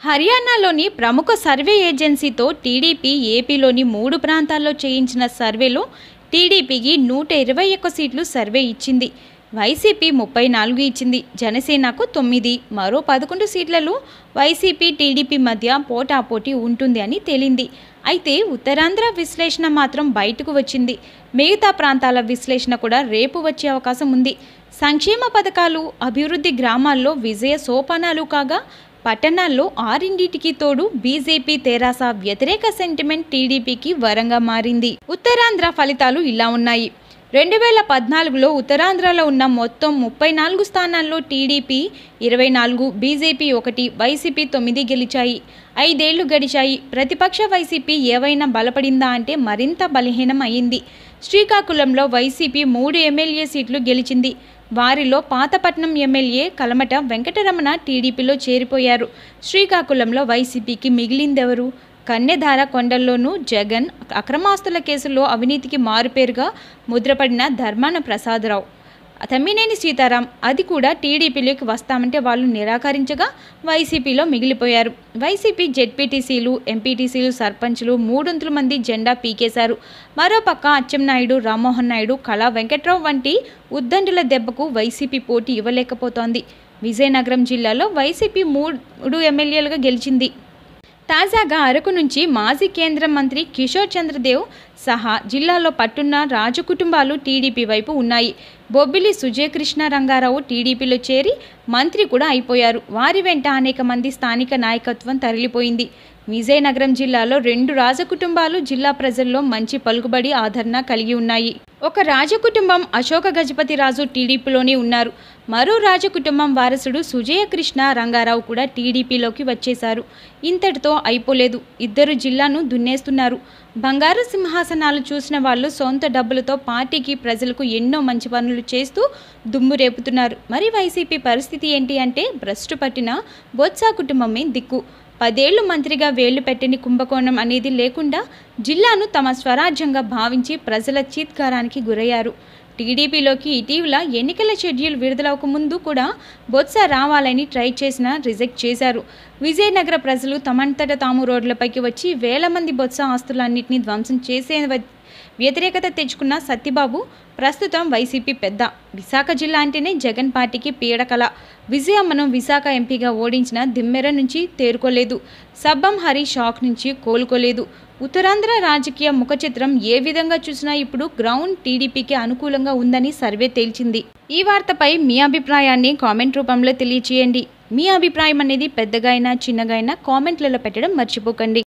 హర్యానాలోని ప్రముఖ survey ఏజెన్సీతో TDP ఏపీలోని మూడు ప్రాంతాల్లో చేయించిన సర్వేలో టీడీపీకి నూట ఇరవై ఒక్క సీట్లు సర్వే ఇచ్చింది. వైసీపీ ముప్పై నాలుగు ఇచ్చింది. జనసేనకు తొమ్మిది. మరో పదకొండు సీట్లలో వైసీపీ టీడీపీ మధ్య పోటాపోటీ ఉంటుంది అని తేలింది. అయితే ఉత్తరాంధ్ర విశ్లేషణ మాత్రం బయటకు వచ్చింది. మిగతా ప్రాంతాల విశ్లేషణ కూడా రేపు వచ్చే అవకాశం ఉంది. సంక్షేమ పథకాలు అభివృద్ధి గ్రామాల్లో విజయ సోపానాలు కాగా పట్టణాల్లో ఆరింటికి తోడు బీజేపీ తెరాస వ్యతిరేక సెంటిమెంట్ టీడీపీకి వరంగా మారింది. ఉత్తరాంధ్ర ఫలితాలు ఇలా ఉన్నాయి. రెండు వేల పద్నాలుగులో ఉత్తరాంధ్రలో ఉన్న మొత్తం ముప్పై నాలుగు స్థానాల్లో టీడీపీ ఇరవై నాలుగు బీజేపీ ఒకటి వైసీపీ తొమ్మిది గెలిచాయి. ఐదేళ్ళు గడిచాయి. ప్రతిపక్ష వైసీపీ ఏవైనా బలపడిందా అంటే మరింత బలహీనం అయింది శ్రీకాకుళంలో వైసీపీ మూడు ఎమ్మెల్యే సీట్లు గెలిచింది. వారిలో పాతపట్నం ఎమ్మెల్యే కలమట వెంకటరమణ టీడీపీలో చేరిపోయారు. శ్రీకాకుళంలో వైసీపీకి మిగిలిందెవరు? కన్నెధార కొండల్లోనూ జగన్ అక్రమాస్తుల కేసులో అవినీతికి మారుపేరుగా ముద్రపడిన ధర్మాన ప్రసాదరావు. తమ్మినేని సీతారాం అది కూడా టీడీపీలోకి వస్తామంటే వాళ్ళు నిరాకరించగా వైసీపీలో మిగిలిపోయారు. వైసీపీ జెడ్పీటీసీలు ఎంపీటీసీలు సర్పంచ్లు మూడొంతుల మంది జెండా పీకేశారు. మరోపక్క అచ్చెన్నాయుడు రామ్మోహన్ నాయుడు కళా వెంకట్రావు వంటి ఉద్దండుల దెబ్బకు వైసీపీ పోటీ ఇవ్వలేకపోతోంది. విజయనగరం జిల్లాలో వైసీపీ మూడు ఎమ్మెల్యేలుగా గెలిచింది. తాజాగా అరకు నుంచి మాజీ కేంద్ర మంత్రి కిషోర్ చంద్రదేవ్ సహా జిల్లాలో పట్టున్న రాజు కుటుంబాలు టీడీపీ వైపు ఉన్నాయి. బొబ్బిలి సుజయకృష్ణ రంగారావు టీడీపీలో చేరి మంత్రి కూడా అయిపోయారు. వారి వెంట అనేక మంది స్థానిక నాయకత్వం తరలిపోయింది. విజయనగరం జిల్లాలో రెండు రాజకుటుంబాలు జిల్లా ప్రజల్లో మంచి పలుకుబడి ఆదరణ కలిగి ఉన్నాయి. ఒక రాజకుటుంబం అశోక గజపతి రాజు టీడీపీలోనే ఉన్నారు. మరో రాజకుటుంబం వారసుడు సుజయ కృష్ణ రంగారావు కూడా టీడీపీలోకి వచ్చేశారు. ఇంతటితో అయిపోలేదు. ఇద్దరు జిల్లాను దున్నేస్తున్నారు. బంగారు సింహాసనాలు చూసిన వాళ్ళు సొంత డబ్బులతో పార్టీకి ప్రజలకు ఎన్నో మంచి పనులు చేస్తూ దుమ్ము రేపుతున్నారు. మరి వైసీపీ పరిస్థితి ఏంటి అంటే భ్రష్టు పట్టిన బొత్స కుటుంబమే దిక్కు. పదేళ్ళు మంత్రిగా వేళ్ళు పెట్టని కుంభకోణం అనేది లేకుండా జిల్లాను తమ స్వరాజ్యంగా భావించి ప్రజల చీత్కారానికి గురయ్యారు. టీడీపీలోకి ఇటీవల ఎన్నికల షెడ్యూల్ విడుదలకు ముందు కూడా బొత్స రావాలని ట్రై చేసినా రిజెక్ట్ చేశారు. విజయనగర ప్రజలు తమంతట తాము రోడ్లపైకి వచ్చి వేల మంది బొత్స ఆస్తులన్నింటినీ ధ్వంసం చేసే వ్యతిరేకత తెచ్చుకున్న సత్యబాబు ప్రస్తుతం వైసీపీ పెద్ద. విశాఖ జిల్లా అంటేనే జగన్ పార్టీకి పీడకల. విజయమ్మను విశాఖ ఎంపీగా ఓడించిన దిమ్మెర నుంచి తేరుకోలేదు. సబ్బం హరి షాక్ నుంచి కోలుకోలేదు. ఉత్తరాంధ్ర రాజకీయ ముఖ చిత్రం ఏ విధంగా చూసినా ఇప్పుడు గ్రౌండ్ టీడీపీకి అనుకూలంగా ఉందని సర్వే తేల్చింది. ఈ వార్తపై మీ అభిప్రాయాన్ని కామెంట్ రూపంలో తెలియచేయండి. మీ అభిప్రాయం అనేది పెద్దగా అయినా చిన్నగా అయినా కామెంట్లలో పెట్టడం మర్చిపోకండి.